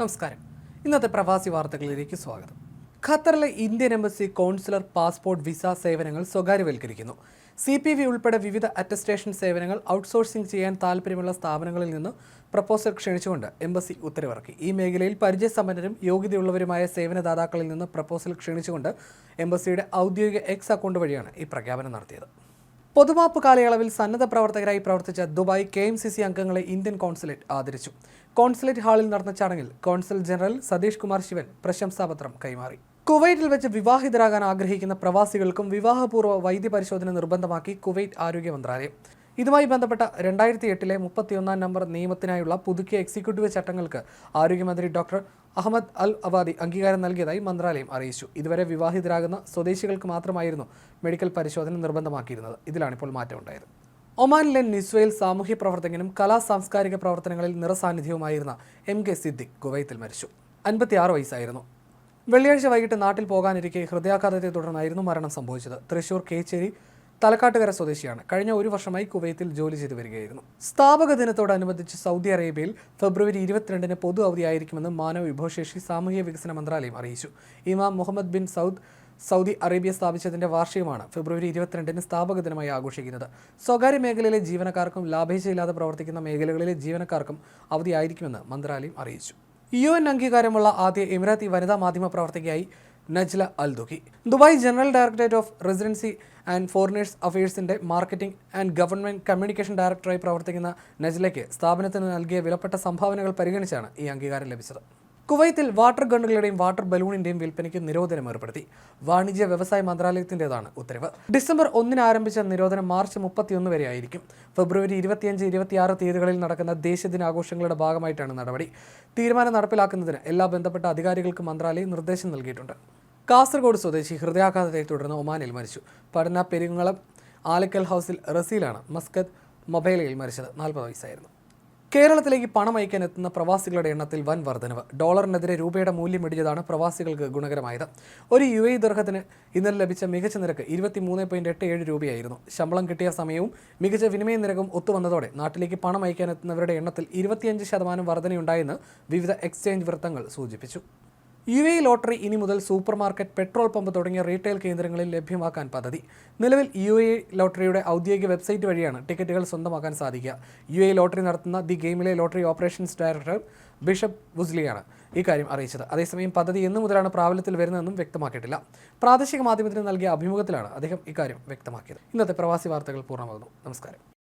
നമസ്കാരം. ഇന്നത്തെ പ്രവാസി വാർത്തകളിലേക്ക് സ്വാഗതം. ഖത്തറിലെ Indian embassy consular passport visa സേവനങ്ങൾ സ്വകാര്യവൽക്കരിക്കുന്നു. സി പി വി ഉൾപ്പെടെ വിവിധ അറ്റസ്റ്റേഷൻ സേവനങ്ങൾ ഔട്ട്സോഴ്സിംഗ് ചെയ്യാൻ താൽപ്പര്യമുള്ള സ്ഥാപനങ്ങളിൽ നിന്ന് പ്രപ്പോസൽ ക്ഷണിച്ചുകൊണ്ട് എംബസി ഉത്തരവിറക്കി. ഈ മേഖലയിൽ പരിചയസമ്പന്നരും യോഗ്യതയുള്ളവരുമായ സേവനദാതാക്കളിൽ നിന്ന് പ്രപ്പോസൽ ക്ഷണിച്ചുകൊണ്ട് എംബസിയുടെ ഔദ്യോഗിക എക്സ് അക്കൗണ്ട് വഴിയാണ് ഈ പ്രഖ്യാപനം നടത്തിയത്. പൊതുമാപ്പ് കാലയളവിൽ സന്നദ്ധ പ്രവർത്തകരായി പ്രവർത്തിച്ച Dubai K M C C അംഗങ്ങളെ ഇന്ത്യൻ കോൺസുലേറ്റ് ആദരിച്ചു. കോൺസുലേറ്റ് ഹാളിൽ നടന്ന ചടങ്ങിൽ കോൺസുൽ ജനറൽ സതീഷ് കുമാർ ശിവൻ പ്രശംസാപത്രം കൈമാറി. കുവൈറ്റിൽ വെച്ച് വിവാഹിതരാകാൻ ആഗ്രഹിക്കുന്ന പ്രവാസികൾക്കും വിവാഹപൂർവ വൈദ്യ പരിശോധന നിർബന്ധമാക്കി കുവൈറ്റ് ആരോഗ്യ മന്ത്രാലയം. ഇതുമായി ബന്ധപ്പെട്ട രണ്ടായിരത്തി എട്ടിലെ മുപ്പത്തിയൊന്നാം നമ്പർ നിയമത്തിനായുള്ള പുതുക്കിയ എക്സിക്യൂട്ടീവ് ചട്ടങ്ങൾക്ക് ആരോഗ്യമന്ത്രി ഡോക്ടർ അഹമ്മദ് അൽ അവാദി അംഗീകാരം നൽകിയതായി മന്ത്രാലയം അറിയിച്ചു. ഇതുവരെ വിവാഹിതരാകുന്ന സ്വദേശികൾക്ക് മാത്രമായിരുന്നു മെഡിക്കൽ പരിശോധന നിർബന്ധമാക്കിയിരുന്നത്. ഇതിലാണിപ്പോൾ മാറ്റമുണ്ടായത് ഒമാനിലെ നിസ്വയിൽ സാമൂഹ്യ പ്രവർത്തകനും കലാ സാംസ്കാരിക പ്രവർത്തനങ്ങളിൽ നിറസാന്നിധ്യവുമായിരുന്ന എം കെ സിദ്ദിഖ് കുവൈത്തിൽ മരിച്ചു. അൻപത്തിയാറ് വയസ്സായിരുന്നു. വെള്ളിയാഴ്ച വൈകിട്ട് നാട്ടിൽ പോകാനിരിക്കെ ഹൃദയാഘാതത്തെ തുടർന്നായിരുന്നു മരണം സംഭവിച്ചത്. തൃശൂർ കേച്ചേരി തലക്കാട്ടുകര സ്വദേശിയാണ്. കഴിഞ്ഞ ഒരു വർഷമായി കുവൈത്തിൽ ജോലി ചെയ്തു വരികയായിരുന്നു. സ്ഥാപക ദിനത്തോടനുബന്ധിച്ച് സൗദി അറേബ്യയിൽ ഫെബ്രുവരി ഇരുപത്തിരണ്ടിന് പൊതു അവധിയായിരിക്കുമെന്ന് മാനവ വിഭവശേഷി സാമൂഹ്യ വികസന മന്ത്രാലയം അറിയിച്ചു. Imam Muhammad bin Saud Saudi Arabia സ്ഥാപിച്ചതിന്റെ വാർഷികമാണ് ഫെബ്രുവരി ഇരുപത്തിരണ്ടിന് സ്ഥാപക ദിനമായി ആഘോഷിക്കുന്നത്. സ്വകാര്യ മേഖലയിലെ ജീവനക്കാർക്കും ലാഭേച്ഛയില്ലാതെ പ്രവർത്തിക്കുന്ന മേഖലകളിലെ ജീവനക്കാർക്കും അവധിയായിരിക്കുമെന്ന് മന്ത്രാലയം അറിയിച്ചു. യു എൻ അംഗീകാരമുള്ള ആദ്യ എമിറാത്തി വനിതാ മാധ്യമ പ്രവർത്തകയായി Najla Al Dukhi Dubai general directorate of residency and foreigners അഫയേഴ്സിന്റെ marketing and government communication ഡയറക്ടറായി പ്രവർത്തിക്കുന്ന നജ്ലയ്ക്ക് സ്ഥാപനത്തിന് നൽകിയ വിലപ്പെട്ട സംഭാവനകൾ പരിഗണിച്ചാണ് ഈ അംഗീകാരം ലഭിച്ചത്. കുവൈത്തിൽ വാട്ടർ ഗണ്ണുകളുടെയും വാട്ടർ ബലൂണിന്റെയും വിൽപ്പനയ്ക്ക് നിരോധനം ഏർപ്പെടുത്തി. വാണിജ്യ വ്യവസായ മന്ത്രാലയത്തിന്റെതാണ് ഉത്തരവ്. ഡിസംബർ ഒന്നിന് ആരംഭിച്ച നിരോധനം മാർച്ച് മുപ്പത്തിയൊന്ന് വരെ ആയിരിക്കും. ഫെബ്രുവരി ഇരുപത്തിയഞ്ച് ഇരുപത്തിയാറ് തീയതികളിൽ നടക്കുന്ന ദേശീയദിനാഘോഷങ്ങളുടെ ഭാഗമായിട്ടാണ് നടപടി. തീരുമാനം നടപ്പിലാക്കുന്നതിന് എല്ലാ ബന്ധപ്പെട്ട അധികാരികൾക്കും മന്ത്രാലയം നിർദ്ദേശം നൽകിയിട്ടുണ്ട്. കാസർഗോഡ് സ്വദേശി ഹൃദയാഘാതത്തെ തുടർന്ന് ഒമാനിൽ മരിച്ചു. പടന പെരുങ്ങളം ആലക്കൽ ഹൗസിൽ റസീലാണ് മസ്കത്ത് മൊബൈലയിൽ മരിച്ചത്. നാൽപ്പത് വയസ്സായിരുന്നു. കേരളത്തിലേക്ക് പണം അയക്കാൻ എത്തുന്ന പ്രവാസികളുടെ എണ്ണത്തിൽ വൻ വർധനവ്. ഡോളറിനെതിരെ രൂപയുടെ മൂല്യം ഇടിഞ്ഞതാണ് പ്രവാസികൾക്ക് ഗുണകരമായത്. ഒരു യു എ ദർഹത്തിന് ഇന്നലെ ലഭിച്ച മികച്ച നിരക്ക് ഇരുപത്തി മൂന്ന് പോയിന്റ് എട്ട് ഏഴ് രൂപയായിരുന്നു. ശമ്പളം കിട്ടിയ സമയവും മികച്ച വിനിമയ നിരക്കും ഒത്തുവന്നതോടെ നാട്ടിലേക്ക് പണം അയക്കാൻ എത്തുന്നവരുടെ എണ്ണത്തിൽ ഇരുപത്തിയഞ്ച് ശതമാനം വർധനയുണ്ടായെന്ന് വിവിധ എക്സ്ചേഞ്ച് വൃത്തങ്ങൾ സൂചിപ്പിച്ചു. യു എ ലോട്ടറി ഇനി മുതൽ സൂപ്പർ മാർക്കറ്റ് പെട്രോൾ പമ്പ് തുടങ്ങിയ റീറ്റെയിൽ കേന്ദ്രങ്ങളിൽ ലഭ്യമാക്കാൻ പദ്ധതി. നിലവിൽ യു എ ലോട്ടറിയുടെ ഔദ്യോഗിക വെബ്സൈറ്റ് വഴിയാണ് ടിക്കറ്റുകൾ സ്വന്തമാക്കാൻ സാധിക്കുക. യു എ ലോട്ടറി നടത്തുന്ന ദി ഗെയിമിലെ ലോട്ടറി ഓപ്പറേഷൻസ് ഡയറക്ടർ ബിഷപ്പ് വുസ്ലിയാണ് ഇക്കാര്യം അറിയിച്ചത്. അതേസമയം പദ്ധതി എന്നു മുതലാണ് പ്രാബല്യത്തിൽ വരുന്നതെന്നും വ്യക്തമാക്കിയിട്ടില്ല. പ്രാദേശിക മാധ്യമത്തിന് നൽകിയ അഭിമുഖത്തിലാണ് അദ്ദേഹം ഇക്കാര്യം വ്യക്തമാക്കിയത്. ഇന്നത്തെ പ്രവാസി വാർത്തകൾ പൂർണമാകുന്നു. നമസ്കാരം.